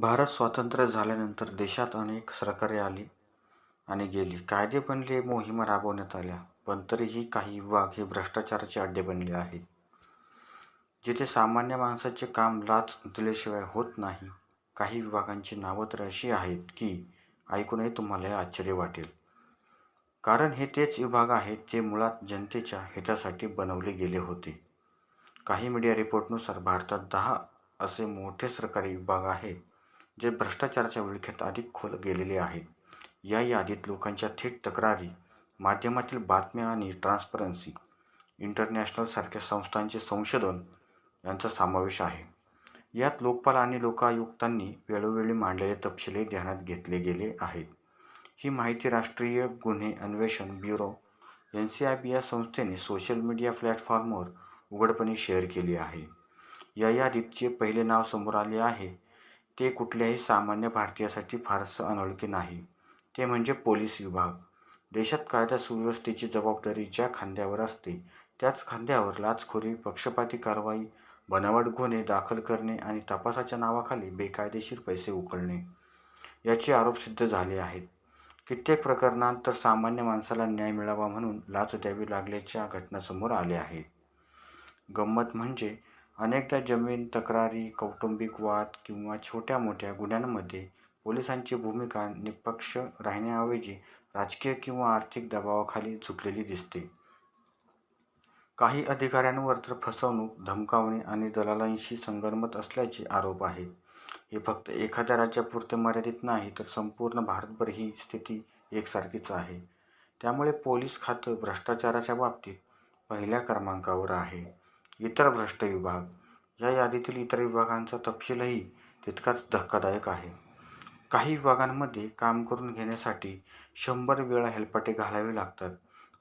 भारत स्वातंत्र्य झाल्यानंतर देशात अनेक सरकारे आली आणि गेली. कायदे बनले, मोहिमा राबवण्यात आल्या. पण तरीही काही विभाग हे भ्रष्टाचाराचे अड्डे बनले आहेत. जिथे सामान्य माणसाचे काम लाच दिल्याशिवाय होत नाही. काही विभागांची नावं तर अशी आहेत की ऐकूनही तुम्हाला आश्चर्य वाटेल. कारण हे तेच विभाग आहेत जे मुळात जनतेच्या हितासाठी बनवले गेले होते. काही मीडिया रिपोर्टनुसार भारतात दहा असे मोठे सरकारी विभाग आहेत जे भ्रष्टाचाराच्या विळख्यात अधिक खोल गेलेले आहेत. या यादीत लोकांच्या थेट तक्रारी, माध्यमातील बातम्या आणि ट्रान्सपरन्सी इंटरनॅशनल सारख्या संस्थांचे संशोधन यांचा समावेश आहे. यात लोकपाल आणि लोकायुक्तांनी वेळोवेळी मांडलेले तपशीलही ध्यानात घेतले गेले आहेत. ही माहिती राष्ट्रीय गुन्हे अन्वेषण bureau N C I B या संस्थेने सोशल मीडिया प्लॅटफॉर्मवर उघडपणे शेअर केली आहे. या यादीत जे पहिले नाव समोर आले आहे ते कुठल्याही सामान्य भारतीयासाठी फारसं अनोळखी नाही. ते म्हणजे पोलीस विभाग. देशात कायदा-सुव्यवस्थेची जबाबदारी ज्या खांद्यावर असते त्याच खांद्यावर लाचखोरी, पक्षपाती कारवाई, बनावट गुन्हे दाखल करणे आणि तपासाच्या नावाखाली बेकायदेशीर पैसे उकळणे याचे आरोप सिद्ध झाले आहेत. कित्येक प्रकरणांत तर सामान्य माणसाला न्याय मिळावा म्हणून लाच द्यावी लागल्याच्या घटना समोर आल्या आहेत. गंमत म्हणजे अनेकदा जमीन तक्रारी, कौटुंबिक वाद किंवा छोट्या-मोठ्या गुन्ह्यांमध्ये पोलिसांची भूमिका निष्पक्ष राहण्याऐवजी राजकीय किंवा आर्थिक दबावाखाली झुकलेली दिसते. काही अधिकाऱ्यांवर तर फसवणूक, धमकावणे आणि दलालांशी संगनमत असल्याचे आरोप आहेत. हे फक्त एखाद्या राज्यापुरते मर्यादित नाही तर संपूर्ण भारतभर ही स्थिती एकसारखीच आहे. त्यामुळे पोलीस खातं भ्रष्टाचाराच्या बाबतीत पहिल्या क्रमांकावर आहे. इतर भ्रष्ट विभाग या यादीतील इतर विभागांचा तपशीलही तितकाच धक्कादायक आहे. काही विभागांमध्ये काम करून घेण्यासाठी शंभर वेळा हेलपाटे घालावे लागतात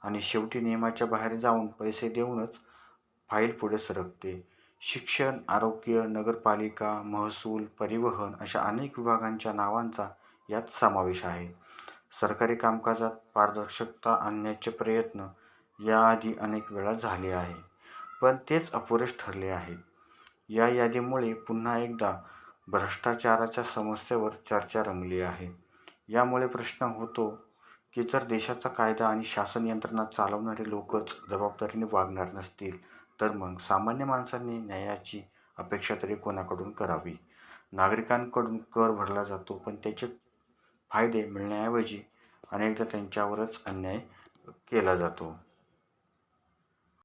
आणि शेवटी नियमाच्या बाहेर जाऊन पैसे देऊनच फाईल पुढे सरकते. शिक्षण, आरोग्य, नगरपालिका, महसूल, परिवहन अशा अनेक विभागांच्या नावांचा यात समावेश आहे. सरकारी कामकाजात पारदर्शकता आणण्याचे प्रयत्न याआधी अनेक वेळा झाले आहे, पण तेच अपुरेच ठरले आहे या यादीमुळे पुन्हा एकदा भ्रष्टाचाराच्या समस्येवर चर्चा रंगली आहे. यामुळे प्रश्न होतो की जर देशाचा कायदा आणि शासन यंत्रणा चालवणारे लोकच जबाबदारीने वागणार नसतील तर मग सामान्य माणसाने न्यायाची अपेक्षा तरी कोणाकडून करावी? नागरिकांकडून कर भरला जातो पण त्याचे फायदे मिळण्याऐवजी अनेकदा त्यांच्यावरच अन्याय केला जातो.